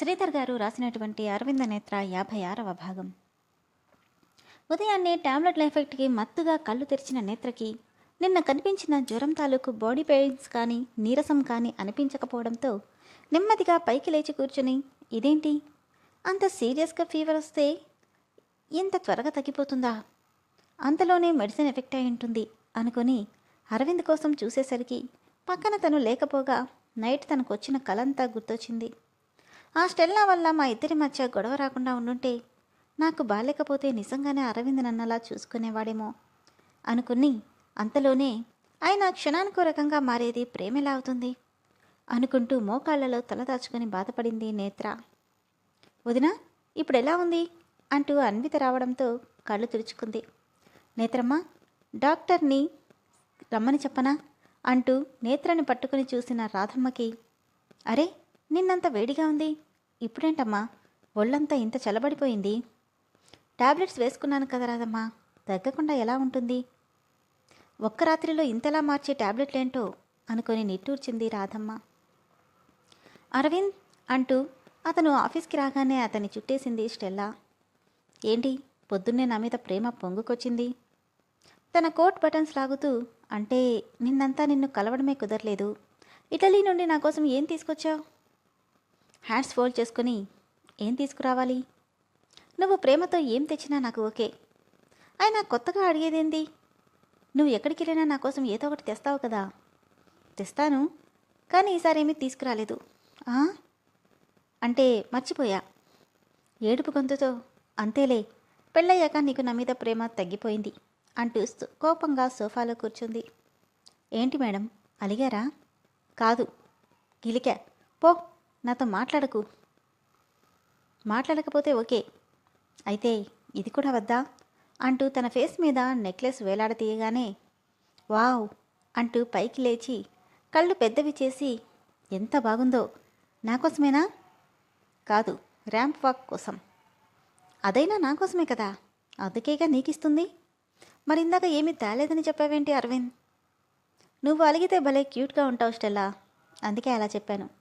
శ్రీధర్ గారు రాసినటువంటి అరవింద నేత్ర యాభై ఆరవ భాగం. ఉదయాన్నే టాబ్లెట్ల ఎఫెక్ట్కి మత్తుగా కళ్ళు తెరిచిన నేత్రకి నిన్న కనిపించిన జ్వరం తాలూకు బాడీ పెయిన్స్ కానీ నీరసం కానీ అనిపించకపోవడంతో నెమ్మదిగా పైకి లేచి కూర్చుని ఇదేంటి? అంత సీరియస్గా ఫీవర్ వస్తే ఇంత త్వరగా తగ్గిపోతుందా? అంతలోనే మెడిసిన్ ఎఫెక్ట్ అయి ఉంటుంది అనుకుని అరవింద్ కోసం చూసేసరికి పక్కన తను లేకపోగా నైట్ తనకు వచ్చిన కలంతా గుర్తొచ్చింది. ఆ స్టెల్లా వల్ల మా ఇద్దరి మధ్య గొడవ రాకుండా ఉండుంటే నాకు బాలేకపోతే నిజంగానే అరవింద్ నన్నలా చూసుకునేవాడేమో అనుకుని అంతలోనే ఆయన క్షణానికి రకంగా మారేది ప్రేమెలా అవుతుంది అనుకుంటూ మోకాళ్ళలో తలదాచుకుని బాధపడింది నేత్ర. వదిన ఇప్పుడు ఎలా ఉంది? అంటూ అన్విత రావడంతో కళ్ళు తుడుచుకుంది. నేత్రమ్మ డాక్టర్ని రమ్మని చెప్పనా? అంటూ నేత్రని పట్టుకుని చూసిన రాధమ్మకి అరే నిన్నంత వేడిగా ఉంది. ఇప్పుడేంటమ్మా? ఒళ్ళంతా ఇంత చల్లబడిపోయింది టాబ్లెట్స్ వేసుకున్నాను కదా రాదమ్మా తగ్గకుండా ఎలా ఉంటుంది? ఒక్క రాత్రిలో ఇంతలా మార్చే టాబ్లెట్లేంటో అనుకొని నిట్టూర్చింది రాధమ్మ. అరవింద్ అంటూ అతను ఆఫీస్కి రాగానే అతన్ని చుట్టేసింది స్టెల్లా. ఏంటి? పొద్దున్నే నా మీద ప్రేమ పొంగుకొచ్చింది. తన కోట్ బటన్స్ లాగుతూ అంటే నిన్నంతా నిన్ను కలవడమే కుదరలేదు. ఇటలీ నుండి నా కోసం ఏం తీసుకొచ్చావు? హ్యాండ్స్ ఫోల్డ్ చేసుకుని ఏం తీసుకురావాలి? నువ్వు ప్రేమతో ఏం తెచ్చినా నాకు ఓకే. ఆయన కొత్తగా అడిగేదేంది? నువ్వు ఎక్కడికి వెళ్ళినా నా కోసం ఏదో ఒకటి తెస్తావు కదా. తెస్తాను కానీ ఈసారి ఏమీ తీసుకురాలేదు. అంటే మర్చిపోయా. ఏడుపు గొంతుతో అంతేలే పెళ్ళయ్యాక నీకు నా మీద ప్రేమ తగ్గిపోయింది అంటూ కోపంగా సోఫాలో కూర్చుంది. ఏంటి మేడం అలిగారా? కాదు గిలికా. పో నాతో మాట్లాడకు. మాట్లాడకపోతే ఓకే. అయితే ఇది కూడా వద్దా? అంటూ తన ఫేస్ మీద నెక్లెస్ వేలాడతీయగానే వావ్ అంటూ పైకి లేచి కళ్ళు పెద్దవి చేసి ఎంత బాగుందో. నా కోసమేనా? కాదు ర్యాంప్ వాక్ కోసం. అదైనా నా కోసమే కదా. అందుకేగా నీకిస్తుంది? మరి ఇందాక ఏమీ తేలేదని చెప్పావేంటి అరవింద్? నువ్వు అలిగితే భలే క్యూట్గా ఉంటావు స్టెల్లా. అందుకే అలా చెప్పాను.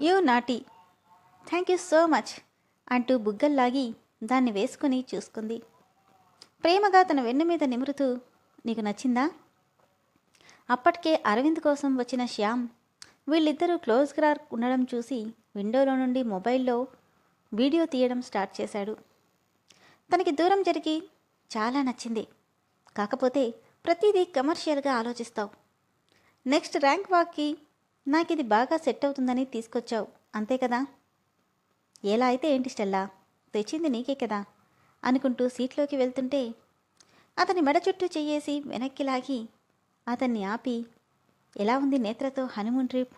You naughty. Thank you so much అంటూ బుగ్గల్లాగి దాన్ని వేసుకుని చూసుకుంది. ప్రేమగా తన వెన్ను మీద నిమురుతూ నీకు నచ్చిందా? అప్పటికే అరవింద్ కోసం వచ్చిన శ్యామ్ వీళ్ళిద్దరూ క్లోజ్గా ఉండడం చూసి విండోలో నుండి మొబైల్లో వీడియో తీయడం స్టార్ట్ చేశాడు. తనకి దూరం జరిగి చాలా నచ్చింది. కాకపోతే ప్రతిదీ కమర్షియల్గా ఆలోచిస్తావు. నెక్స్ట్ ర్యాంక్ వాక్కి నాకు ఇది బాగా సెట్ అవుతుందని తీసుకొచ్చావు. అంతే కదా? ఎలా అయితే ఏంటి స్టెల్లా? తెచ్చింది నీకే కదా? అనుకుంటూ సీట్లోకి వెళ్తుంటే అతని మెడ చుట్టూ చెయ్యేసి వెనక్కి లాగి అతన్ని ఆపి ఎలా ఉంది నేత్రతో హనుమూన్ ట్రిప్?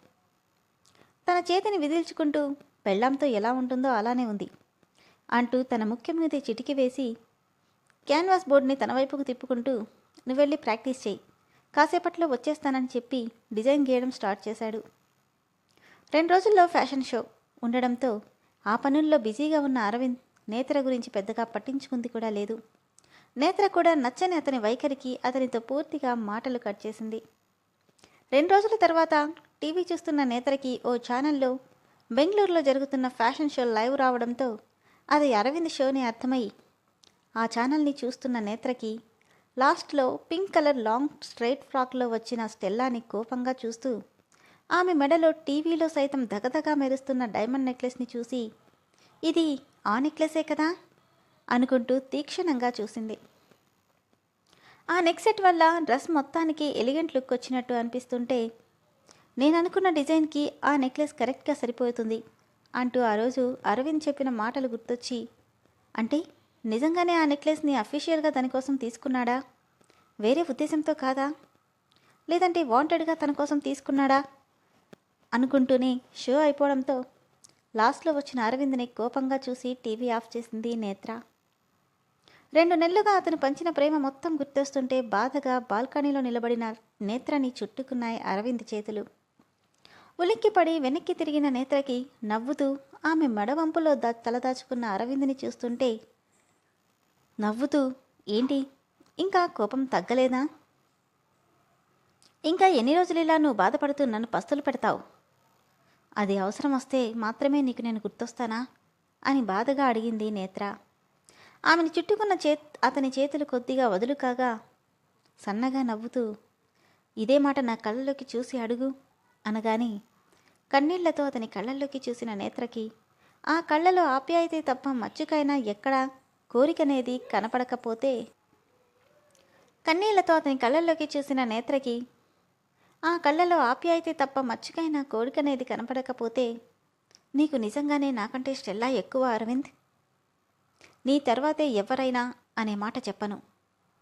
తన చేతిని విదిల్చుకుంటూ పెళ్ళాంతో ఎలా ఉంటుందో అలానే ఉంది అంటూ తన ముఖ్యం మీద చిటికి వేసి క్యాన్వాస్ బోర్డుని తన వైపుకు తిప్పుకుంటూ నువ్వు వెళ్ళి ప్రాక్టీస్ చేయి కాసేపట్లో వచ్చేస్తానని చెప్పి డిజైన్ గీయడం స్టార్ట్ చేశాడు. రెండు రోజుల్లో ఫ్యాషన్ షో ఉండడంతో ఆ పనుల్లో బిజీగా ఉన్న అరవింద్ నేత్ర గురించి పెద్దగా పట్టించుకుంది కూడా లేదు. నేత్ర కూడా నచ్చని అతని వైఖరికి అతనితో పూర్తిగా మాటలు కట్ చేసింది. రెండు రోజుల తర్వాత టీవీ చూస్తున్న నేత్రకి ఓ ఛానల్లో బెంగళూరులో జరుగుతున్న ఫ్యాషన్ షో లైవ్ రావడంతో అది అరవింద్ షోని అర్థమై ఆ ఛానల్ని చూస్తున్న నేత్రకి లాస్ట్లో పింక్ కలర్ లాంగ్ స్ట్రైట్ ఫ్రాక్లో వచ్చిన స్టెల్లాని కోపంగా చూస్తూ ఆమె మెడలో టీవీలో సైతం దగదగా మెరుస్తున్న డైమండ్ నెక్లెస్ని చూసి ఇది ఆ నెక్లెసే కదా? అనుకుంటూ తీక్షణంగా చూసింది. ఆ నెక్సెట్ వల్ల డ్రెస్ మొత్తానికి ఎలిగెంట్ లుక్ వచ్చినట్టు అనిపిస్తుంటే నేను అనుకున్న డిజైన్కి ఆ నెక్లెస్ కరెక్ట్గా సరిపోతుంది అంటూ ఆ రోజు అరవింద్ చెప్పిన మాటలు గుర్తొచ్చి అంటే నిజంగానే ఆ నెక్లెస్ని అఫీషియల్గా తన కోసం తీసుకున్నాడా? వేరే ఉద్దేశంతో కాదా? లేదంటే వాంటెడ్గా తన కోసం తీసుకున్నాడా? అనుకుంటూనే షో అయిపోవడంతో లాస్ట్లో వచ్చిన అరవింద్ని కోపంగా చూసి టీవీ ఆఫ్ చేసింది నేత్ర. రెండు నెలలుగా అతను పంచిన ప్రేమ మొత్తం గుర్తొస్తుంటే బాధగా బాల్కనీలో నిలబడిన నేత్రని చుట్టుకున్నాయి అరవింద్ చేతులు. ఉలిక్కిపడి వెనక్కి తిరిగిన నేత్రకి నవ్వుతూ ఆమె మెడవంపులో దా తలదాచుకున్న అరవింద్ని చూస్తుంటే నవ్వుతూ ఏంటి? ఇంకా కోపం తగ్గలేదా? ఇంకా ఎన్ని రోజులు ఇలా నువ్వు బాధపడుతూ నన్ను పస్తులు పెడతావు? అది అవసరం వస్తే మాత్రమే నీకు నేను గుర్తొస్తానా? అని బాధగా అడిగింది నేత్ర. ఆమెను చుట్టుకున్న చే అతని చేతులు కొద్దిగా వదులు కాగా సన్నగా నవ్వుతూ ఇదే మాట నా కళ్ళలోకి చూసి అడుగు అనగాని కన్నీళ్ళతో అతని కళ్ళల్లోకి చూసిన నేత్రకి ఆ కళ్ళలో ఆప్యాయతే తప్ప మచ్చుకైనా ఎక్కడా కోరికనేది కనపడకపోతే కన్నీళ్ళతో అతని కళ్ళల్లోకి చూసిన నేత్రకి ఆ కళ్ళలో ఆప్యాయతే తప్ప మచ్చుకైనా కోరికనేది కనపడకపోతే నీకు నిజంగానే నాకంటే స్టెల్లా ఎక్కువ అరవింద్? నీ తర్వాతే ఎవరైనా అనే మాట చెప్పను.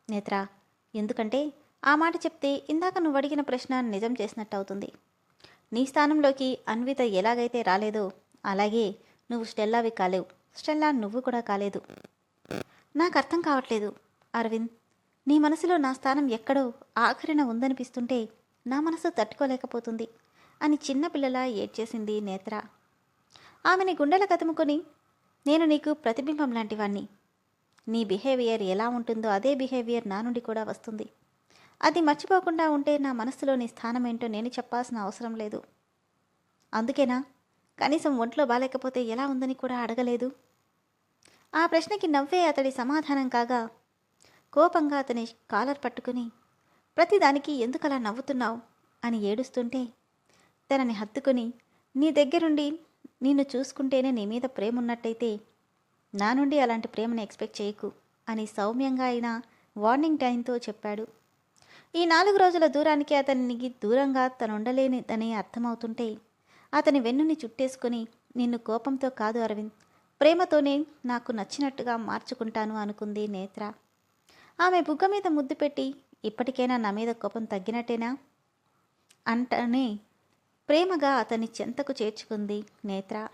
నేత్ర ఎందుకంటే ఆ మాట చెప్తే ఇందాక నువ్వు అడిగిన ప్రశ్న నిజం చేసినట్టు అవుతుంది నీ స్థానంలోకి అన్విత ఎలాగైతే రాలేదో అలాగే నువ్వు స్టెల్లావి కాలేవు. స్టెల్లా నువ్వు కూడా కాలేదు. నాకు అర్థం కావట్లేదు. అరవింద్ నీ మనసులో నా స్థానం ఎక్కడో ఆఖరిన ఉందనిపిస్తుంటే నా మనసు తట్టుకోలేకపోతుంది అని చిన్నపిల్లల ఏడ్చేసింది నేత్ర. ఆమెని గుండెల కదుముకొని నేను నీకు ప్రతిబింబం లాంటివాణ్ణి. నీ బిహేవియర్ ఎలా ఉంటుందో అదే బిహేవియర్ నా నుండి కూడా వస్తుంది. అది మర్చిపోకుండా ఉంటే నా మనసులో నీ స్థానం ఏంటో నేను చెప్పాల్సిన అవసరం లేదు. అందుకేనా? కనీసం ఒంట్లో బాగాలేకపోతే ఎలా ఉందని కూడా అడగలేదు? ఆ ప్రశ్నకి నవ్వే అతడి సమాధానం కాగా కోపంగా అతని కాలర్ పట్టుకుని ప్రతిదానికి ఎందుకలా నవ్వుతున్నావు? అని ఏడుస్తుంటే తనని హత్తుకుని నీ దగ్గరుండి నిన్ను చూసుకుంటేనే నీ మీద ప్రేమ ఉన్నట్టయితే నా నుండి అలాంటి ప్రేమను ఎక్స్పెక్ట్ చేయకు అని సౌమ్యంగా ఆయన వార్నింగ్ టైంతో చెప్పాడు. ఈ నాలుగు రోజుల దూరానికి అతనికి దూరంగా తను ఉండలేనిదని అర్థమవుతుంటే అతని వెన్నుని చుట్టేసుకుని నిన్ను కోపంతో కాదు అరవింద్ ప్రేమతోనే నాకు నచ్చినట్టుగా మార్చుకుంటాను అనుకుంది నేత్ర. ఆమె బుగ్గ మీద ముద్దు పెట్టి ఇప్పటికైనా నా మీద కోపం తగ్గినట్టేనా? అంటనే ప్రేమగా అతని చెంతకు చేర్చుకుంది నేత్ర.